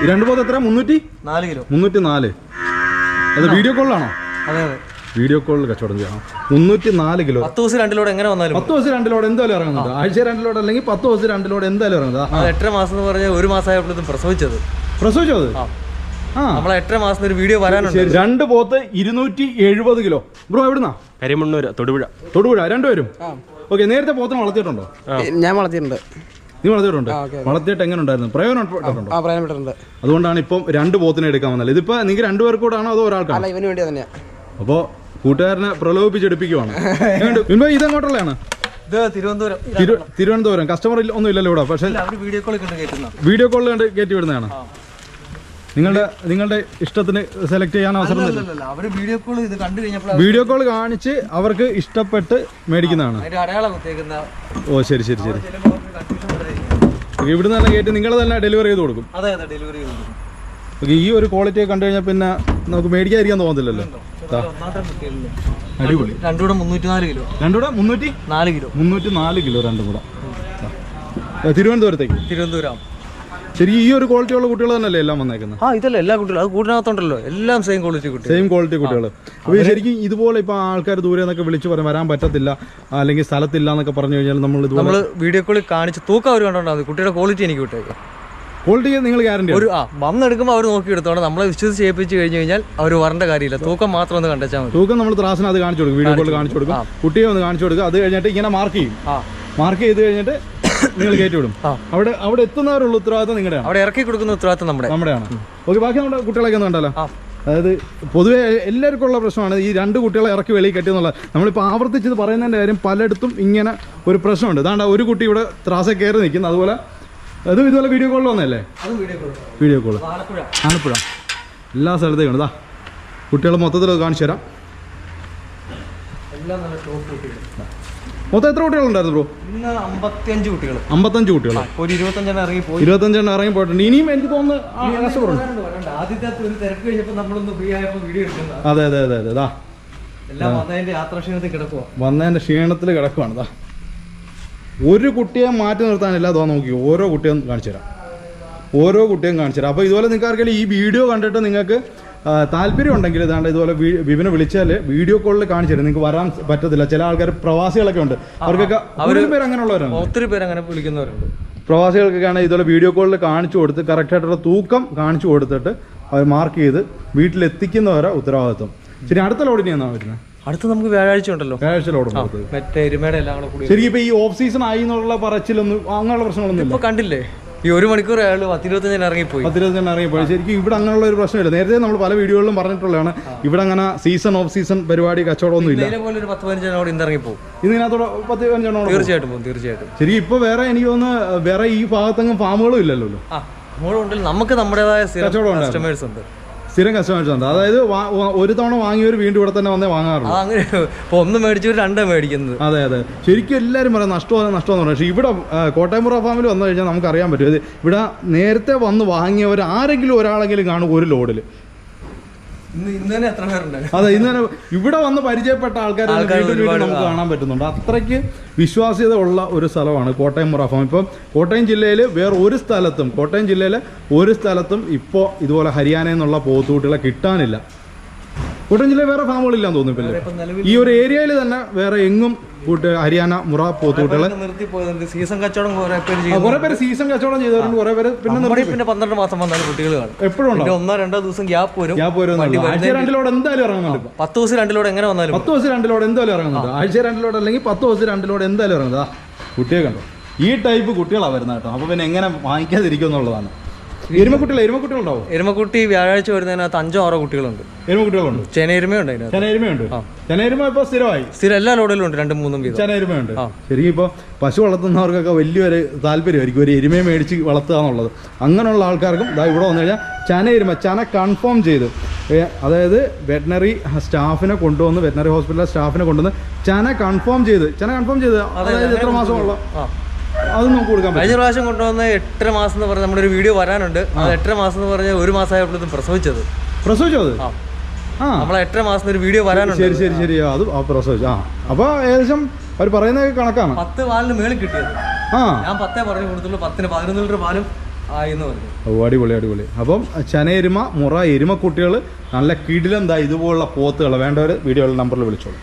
ഈ രണ്ട് പോത്ത് എത്ര മുന്നൂറ്റി? നാല് കിലോ. മുന്നൂറ്റി നാല് അത് വീഡിയോ കോളിലാണോ? അതെ അതെ. വീഡിയോ കോളിൽ കച്ചവടം ചെയ്യണം. മുന്നൂറ്റി നാല് കിലോ. പത്ത് ദിവസം രണ്ടിലൂടെ എങ്ങനെ വന്നാലും പത്ത് ദിവസം രണ്ടിലോട് എന്തായാലും ഇറങ്ങുന്നത് ആഴ്ച രണ്ടിലോട് അല്ലെങ്കിൽ പത്ത് ദിവസം രണ്ടിലോട് എന്തായാലും ഇറങ്ങുന്നത്. എട്ടര മാസം എന്ന് പറഞ്ഞാൽ ഒരു മാസമായപ്പോഴത്തും പ്രസവിച്ചത്. പ്രസവിച്ചത് നമ്മളെ എട്ടര മാസം ഒരു വീഡിയോ വരാനുണ്ട്. രണ്ട് പോത്ത് ഇരുന്നൂറ്റി എഴുപത് കിലോ. ബ്രോ എവിടുന്നാ? കരിമണ്ണൂർ തൊടുപുഴ. തൊടുപുഴ രണ്ടുപേരും? ഓക്കെ നേരത്തെ പോത്തിനെ വളർത്തിയിട്ടുണ്ടോ? ഞാൻ വളർത്തിയിട്ടുണ്ട്. നീ വളർത്തിയിട്ടുണ്ട്? വളർത്തിയിട്ട് എങ്ങനെ ഉണ്ടായിരുന്നു പ്രയോജനം അതുകൊണ്ടാണ് ഇപ്പം രണ്ട് പോത്തിനെ എടുക്കാൻ വന്നത്. ഇതിപ്പോ നിങ്ങൾക്ക് രണ്ടുപേർക്ക് കൂടെ ആണോ അതോ ഒരാൾക്കാണ്? അല്ല ഇവന് വേണ്ടി തന്നെയാ. അപ്പോ കൂട്ടുകാരനെ പ്രലോഭിപ്പിച്ചെടുപ്പിക്കുവാണ്? മുൻപ് ഇതെങ്ങോട്ടുള്ളതാണ് ഇത് തിരുവനന്തപുരം. തിരുവനന്തപുരം. കസ്റ്റമർ ഒന്നും ഇല്ലല്ലോ ഇവിടെ പക്ഷേ വീഡിയോ കോൾ കണ്ട് കയറ്റി വിടുന്നതാണ്. നിങ്ങളുടെ നിങ്ങളുടെ ഇഷ്ടത്തിന് സെലക്ട് ചെയ്യാൻ അവസരം തരും അവർ വീഡിയോ കോൾ ഇത് കണ്ടു കഴിഞ്ഞപ്പോൾ വീഡിയോ കോൾ കാണിച്ച് അവർക്ക് ഇഷ്ടപ്പെട്ട് മേടിക്കുന്നതാണ്. അടയാളം കുത്തിയേക്കുന്ന ഓ ശരി ശരി ശരി. ഇവിടുന്ന് തന്നെ കയറ്റി നിങ്ങൾ തന്നെ ഡെലിവറി ചെയ്ത് കൊടുക്കും. അതെ അതെ ഡെലിവറി ചെയ്തു ഈ ഒരു ക്വാളിറ്റി കണ്ടു കഴിഞ്ഞാൽ പിന്നെ നമുക്ക് മേടിക്കാതിരിക്കാൻ തോന്നത്തില്ലല്ലോ. അടിപൊളി. രണ്ടുകൂടെ മുന്നൂറ്റി നാല് കിലോ. രണ്ടുകൂടെ മുന്നൂറ്റി? നാല് കിലോ. മുന്നൂറ്റി നാല് കിലോ രണ്ടും കൂടെ. തിരുവനന്തപുരത്തേക്ക്. തിരുവനന്തപുരം. ശരി ഈ ഒരു ക്വാളിറ്റി ഉള്ള കുട്ടികൾ തന്നെയല്ലേ എല്ലാം വന്നേക്കുന്നത്? ആ ഇതല്ല എല്ലാ കുട്ടികളും അത് കൂട്ടിനകത്തുണ്ടല്ലോ. എല്ലാം സെയിം ക്വാളിറ്റി കുട്ടി സെയിം ക്വാളിറ്റി കുട്ടികൾ അപ്പോൾ ശരിക്കും ഇതുപോലെ ഇപ്പോൾ ആൾക്കാർ ദൂരെ നിന്നൊക്കെ വിളിച്ച് പറയും വരാൻ പറ്റത്തില്ല അല്ലെങ്കിൽ സ്ഥലത്തില്ല എന്നൊക്കെ പറഞ്ഞു കഴിഞ്ഞാൽ നമ്മൾ ഇതുപോലെ നമ്മൾ വീഡിയോ കോളിൽ കാണിച്ച് തൂക്കം അവർ കണ്ടോണ്ടാ മതി കുട്ടിയുടെ ക്വാളിറ്റി എനിക്ക് വിട്ടേക്കും. ക്വാളിറ്റി നിങ്ങൾ ഗ്യാരണ്ടി ഒരു ആ വന്നെടുക്കുമ്പോൾ അവർ നോക്കി എടുത്തോണ്ട് നമ്മളെ വിശ്വസിച്ച് ചെയ്യിപ്പിച്ച് കഴിഞ്ഞ് കഴിഞ്ഞാൽ അവർ വരേണ്ട കാര്യമില്ല. തൂക്കം മാത്രം ഒന്ന് കണ്ടാൽ മതി. തൂക്കം നമ്മൾ ത്രാസിനത് അത് കാണിച്ചു കൊടുക്കും വീഡിയോ കോൾ കാണിച്ചു കൊടുക്കും. കുട്ടിയെ ഒന്ന് കാണിച്ചു കൊടുക്കുക. അത് കഴിഞ്ഞിട്ട് ഇങ്ങനെ മാർക്ക് ചെയ്യും. ആ. മാർക്ക് ചെയ്ത് കഴിഞ്ഞിട്ട് നിങ്ങൾ കയറ്റി വിടും അവിടെ അവിടെ എത്തുന്നവരുള്ള ഉത്തരവാദിത്തം നിങ്ങളുടെ അവിടെ ഇറക്കി കൊടുക്കുന്ന ഉത്തരവാദിത്തം നമ്മുടെ. നമ്മുടെയാണ്. ഓക്കെ ബാക്കി നമ്മുടെ കുട്ടികളൊക്കെ ഒന്ന് അതായത് പൊതുവെ എല്ലാവർക്കും ഉള്ള പ്രശ്നമാണ് ഈ രണ്ട് കുട്ടികളെ ഇറക്കി വെളിയിൽ കെട്ടിയെന്നുള്ളത്. നമ്മളിപ്പോൾ ആവർത്തിച്ചത് പറയുന്നതിന്റെ കാര്യം പലയിടത്തും ഇങ്ങനെ ഒരു പ്രശ്നമുണ്ട്. അതാണ്ട് ഒരു കുട്ടി ഇവിടെ ത്രാസ കയറി നിൽക്കുന്നു. അതുപോലെ അതും ഇതുപോലെ വീഡിയോ കോളിൽ വന്നല്ലേ വീഡിയോ കോൾ ആലപ്പുഴ. എല്ലാ സ്ഥലത്തേക്കും ഉണ്ട്. ഇതാ കുട്ടികൾ മൊത്തത്തിൽ കാണിച്ചു തരാം. എല്ലാം നല്ല ടോപ്പ് കുട്ടികൾ മൊത്തം എത്ര കുട്ടികളുണ്ടായിരുന്നു ബ്രോ ഇന്ന് അമ്പത്തിയഞ്ച് കുട്ടികൾ അമ്പത്തഞ്ച് കുട്ടികൾ ഒരു ഇരുപത്തഞ്ചെണ്ണം ഇറങ്ങി പോയി. ഇരുപത്തഞ്ചെണ്ണം ഇറങ്ങി പോയിട്ടുണ്ട്. ഇനിയും എനിക്ക് തോന്നുന്നു ആ, കഷ്ടപ്പെടുന്നു വരാനുണ്ട്, വരാനുണ്ട്. ആദ്യത്തെ ഒരു തിരക്ക് കഴിഞ്ഞപ്പോൾ നമ്മളൊന്ന് ഫ്രീ ആയപ്പോൾ വീഡിയോ എടുക്കുന്ന അതെ അതെ അതെ അതെ. ഇതാ എല്ലാം വന്നതിന്റെ കിടക്കുക വന്നതിന്റെ ക്ഷീണത്തിൽ കിടക്കുവാണ്. ഇതാ ഒരു കുട്ടിയെ മാറ്റി നിർത്താനില്ല. അതോ നോക്കി. ഓരോ കുട്ടിയും കാണിച്ചു തരാം. ഓരോ കുട്ടിയും കാണിച്ചു തരാം. അപ്പോൾ ഇതുപോലെ നിങ്ങൾക്ക് ആർക്കെങ്കിലും ഈ വീഡിയോ കണ്ടിട്ട് നിങ്ങൾക്ക് ആ, താല്പര്യം ഉണ്ടെങ്കിൽ ഇതാണ്ട് ഇതുപോലെ വിപിനെ വിളിച്ചാൽ വീഡിയോ കോളിൽ കാണിച്ചു തരും. നിങ്ങൾക്ക് വരാൻ പറ്റത്തില്ല. ചില ആൾക്കാർ പ്രവാസികളൊക്കെ ഉണ്ട്. അവർക്കൊക്കെ കൂടുതൽ പേര് അങ്ങനെയുള്ളവരാണ് ഒത്തിരി പേര് അങ്ങനെ വിളിക്കുന്നവരുണ്ട്. പ്രവാസികൾക്കൊക്കെ ആണെങ്കിൽ ഇതുപോലെ വീഡിയോ കോളിൽ കാണിച്ചു കൊടുത്ത് കറക്റ്റായിട്ടുള്ള തൂക്കം കാണിച്ചു കൊടുത്തിട്ട് അവർ മാർക്ക് ചെയ്ത് വീട്ടിലെത്തിക്കുന്നവരെ ഉത്തരവാദിത്വം. ശരി അടുത്ത ലോഡിന് എന്നാണ് വരുന്നത് അടുത്ത് നമുക്ക് വ്യാഴാഴ്ച ഉണ്ടല്ലോ. വ്യാഴാഴ്ച ലോഡ് മറ്റേ എരുമയുടെ എല്ലാം കൂടെ കൂടി ശരിക്കും ഇപ്പൊ ഈ ഓഫ് സീസൺ ആയി എന്നുള്ള പറച്ചിലൊന്നും അങ്ങനെയുള്ള പ്രശ്നങ്ങളൊന്നും ഇപ്പൊ കണ്ടില്ലേ? ഈ ഒരു മണിക്കൂർ അയാൾ പത്തിരുപത്തഞ്ചിന് ഇറങ്ങിപ്പോയി. പത്തിരുപത്തഞ്ചിന് ഇറങ്ങിപ്പോയി. ശരിക്കും ഇവിടെ അങ്ങനെയുള്ള ഒരു പ്രശ്നമില്ല. നേരത്തെ നമ്മൾ പല വീഡിയോകളിലും പറഞ്ഞിട്ടുള്ളതാണ്. ഇവിടെ അങ്ങനെ സീസൺ ഓഫ് സീസൺ പരിപാടി കച്ചവടമൊന്നും ഇല്ല. ഒരു പത്ത് പതിനഞ്ചെണ്ണോട് ഇന്ന് ഇതിനകത്തോടെ പത്ത് പതിനഞ്ചെണ്ണം തീർച്ചയായിട്ടും പോകും തീർച്ചയായിട്ടും. ശരിക്കും ഇപ്പൊ വേറെ എനിക്ക് തോന്നുന്നു വേറെ ഈ ഭാഗത്തെങ്ങും ഫാമുകളും ഇല്ലല്ലോ. ആ നമ്മളുണ്ടെങ്കിൽ നമുക്ക് നമ്മുടേതായ കച്ചവടം കസ്റ്റമേഴ്സ് ഉണ്ട്. സ്ഥിരം കസ്റ്റമേഴ്സ് ഉണ്ട് അതായത് ഒരു തവണ വാങ്ങിയവർ വീണ്ടും ഇവിടെ തന്നെ വന്നേ വാങ്ങാറുള്ളൂ. അങ്ങനെ ഇപ്പോൾ ഒന്ന് മേടിച്ചവർ രണ്ട് മേടിക്കുന്നത്. അതെ അതെ. ശരിക്കും എല്ലാവരും പറയാം നഷ്ടമാണ് നഷ്ടമെന്ന് പറയും പക്ഷേ ഇവിടെ കോട്ടയംപുറ ഫാമിൽ വന്നു കഴിഞ്ഞാൽ നമുക്ക് അറിയാൻ പറ്റും ഇവിടെ നേരത്തെ വന്ന് വാങ്ങിയവർ ആരെങ്കിലും ഒരാളെങ്കിലും കാണും ഒരു ലോഡിൽ ഇന്ന് ഇന്ന് തന്നെ എത്ര പേരുണ്ട് അതെ ഇന്ന് തന്നെ ഇവിടെ വന്ന് പരിചയപ്പെട്ട ആൾക്കാർ നമുക്ക് കാണാൻ പറ്റുന്നുണ്ട്. അത്രയ്ക്ക് വിശ്വാസ്യത ഉള്ള ഒരു സ്ഥലമാണ് കോട്ടയം മുറ ഫാം ഇപ്പം കോട്ടയം ജില്ലയിൽ വേറെ ഒരു സ്ഥലത്തും കോട്ടയം ജില്ലയിലെ ഒരു സ്ഥലത്തും ഇപ്പോൾ ഇതുപോലെ ഹരിയാനയിൽ നിന്നുള്ള പോത്തുകുട്ടികളെ കിട്ടാനില്ല. കോട്ടയം ജില്ലയിൽ വേറെ ഫാമുകളില്ലാന്ന് തോന്നുന്നു ഈ ഒരു ഏരിയയിൽ തന്നെ വേറെ എങ്ങും കൂട്ട് ഹരിയാന മുറ പോത്തുകൂട്ടുകൾ സീസൺ കച്ചവടം കുറെ പേര് സീസൺ കച്ചവടം ചെയ്തവരുണ്ട് കുറെ പേര് പിന്നെ പിന്നെ പന്ത്രണ്ട് മാസം വന്നാലും കുട്ടികൾ കാണും. എപ്പോഴും ഒന്നോ രണ്ടോ ദിവസം ഗ്യാപ്പ് വരും. ഗ്യാപ്പ് വരും ആഴ്ച രണ്ടിലോട് എന്തായാലും ഇറങ്ങുന്നുണ്ട്. പത്ത് ദിവസം രണ്ടിലൂടെ എങ്ങനെ വന്നാലും പത്ത് ദിവസം രണ്ടിലോട് എന്തായാലും ഇറങ്ങുന്നുണ്ട്. ആഴ്ച രണ്ടിലോട് അല്ലെങ്കിൽ പത്ത് ദിവസം രണ്ടിലോട് എന്തായാലും ഇറങ്ങുന്നത് കുട്ടിയെ കണ്ടോ? ഈ ടൈപ്പ് കുട്ടികളാണ് വരുന്നത് കേട്ടോ. അപ്പോൾ പിന്നെ എങ്ങനെ വാങ്ങിക്കാതിരിക്കും എന്നുള്ളതാണ്. എരുമക്കുട്ടികൾ എരുമക്കുട്ടികളുണ്ടാവും എരുമക്കുട്ടി വ്യാഴാഴ്ച വരുന്നതിനകത്ത് അഞ്ചോ ആറോ കുട്ടികളുണ്ട്. എരുമക്കുട്ടികളുണ്ട് ചേനയെരുമയുണ്ട് അതിനകത്ത് ചെനയെരുമയുണ്ട്. ചെനയെരുമ ഇപ്പോൾ സ്ഥിരമായി? സ്ഥിരം എല്ലാ ലോഡിലും ഉണ്ട് രണ്ടും മൂന്നും വീതം. ചെനയെരുമയുണ്ട്. ശരിക്കും ഇപ്പോൾ പശു വളർത്തുന്നവർക്കൊക്കെ വലിയൊരു താല്പര്യമായിരിക്കും ഒരു എരുമയെ മേടിച്ച് വളർത്തുക എന്നുള്ളത്. അങ്ങനെയുള്ള ആൾക്കാർക്കും ഇതാ ഇവിടെ വന്നു കഴിഞ്ഞാൽ ചന എരുമ ചന കൺഫേം ചെയ്ത്. അതായത് വെറ്റിനറി സ്റ്റാഫിനെ കൊണ്ടുവന്ന് വെറ്റിനറി ഹോസ്പിറ്റലിലെ സ്റ്റാഫിനെ കൊണ്ടുവന്ന് ചന കൺഫേം ചെയ്ത്. ചന കൺഫേം ചെയ്ത് അതായത് എത്ര മാസമുള്ള അത് നമുക്ക് കൊടുക്കാൻ കഴിഞ്ഞ പ്രാവശ്യം കൊണ്ടുവന്ന എട്ടര മാസം എന്ന് പറഞ്ഞ നമ്മുടെ ഒരു വീഡിയോ വരാനുണ്ട്. അത് എട്ടര മാസം എന്ന് പറഞ്ഞ ഒരു മാസമായപ്പോഴത്തും പ്രസവിച്ചത്. പ്രസവിച്ചത് ആ. നമ്മളെ എട്ടര മാസം ഒരു വീഡിയോ വരാനുണ്ട് ശരി ശരി ശരി. അത് പ്രസവിച്ചു. ആ. അപ്പോൾ ഏകദേശം അവർ പറയുന്ന കണക്കാണ്. പത്ത് പാലിന് മേളിൽ കിട്ടിയത്. ആ. ഞാൻ പത്തേ പറഞ്ഞു കൊടുത്തുള്ളൂ. പത്തിന് പതിനൊന്ന് ലിറ്റർ പാലും അടിപൊളി അടിപൊളി. അപ്പം ചന എരുമ മുറ എരുമക്കുട്ടികൾ നല്ല കിടിലെന്താ ഇതുപോലുള്ള പോത്തുകൾ വേണ്ടവർ വീഡിയോയുടെ നമ്പറിൽ വിളിച്ചോളൂ.